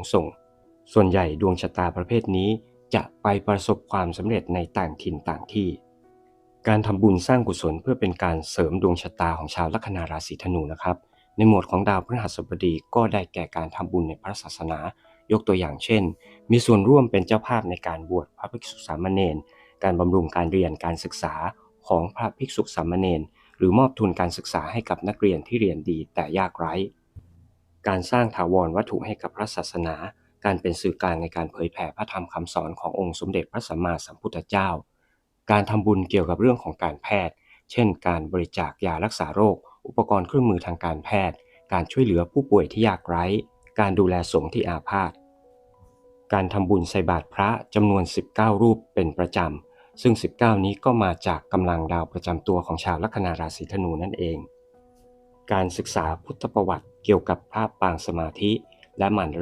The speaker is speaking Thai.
งส่ง ส่วนใหญ่ดวงชะตาประเภทนี้จะไปประสบความสำเร็จในต่างถิ่นต่างที่ การทำบุญสร้างกุศลเพื่อเป็นการเสริมดวงชะตาของชาวลัคนาราศีธนูนะครับ ในหมวดของดาวพฤหัสบดีก็ได้แก่การทำบุญในพระศาสนา ยกตัวอย่างเช่น มีส่วนร่วมเป็นเจ้าภาพในการบวชพระภิกษุสามเณร การบำรุงการเรียนการศึกษาของพระภิกษุสามเณร หรือมอบทุนการศึกษาให้กับนักเรียนที่เรียนดีแต่ยากไร้ การสร้างถาวรวัตถุให้กับพระศาสนา การเป็นสื่อกลางในการเผยแผ่พระธรรมคำสอนขององค์สมเด็จพระสัมมาสัมพุทธเจ้า การทำบุญเกี่ยวกับเรื่องของการแพทย์ เช่น การบริจาคยารักษาโรค อุปกรณ์เครื่องมือทางการแพทย์ การช่วยเหลือผู้ป่วยที่ยากไร้ การดูแลสงฆ์ที่อาพาธ การทำบุญใส่บาตรพระจำนวน 19 รูปเป็นประจำซึ่ง 19 นี้ก็มาจากกำลังดาวประจำตัวของชาวลัคนาราศีธนูนั่นเอง การศึกษาพุทธประวัติเกี่ยวกับพระปางสมาธิ และหมั่นระลึก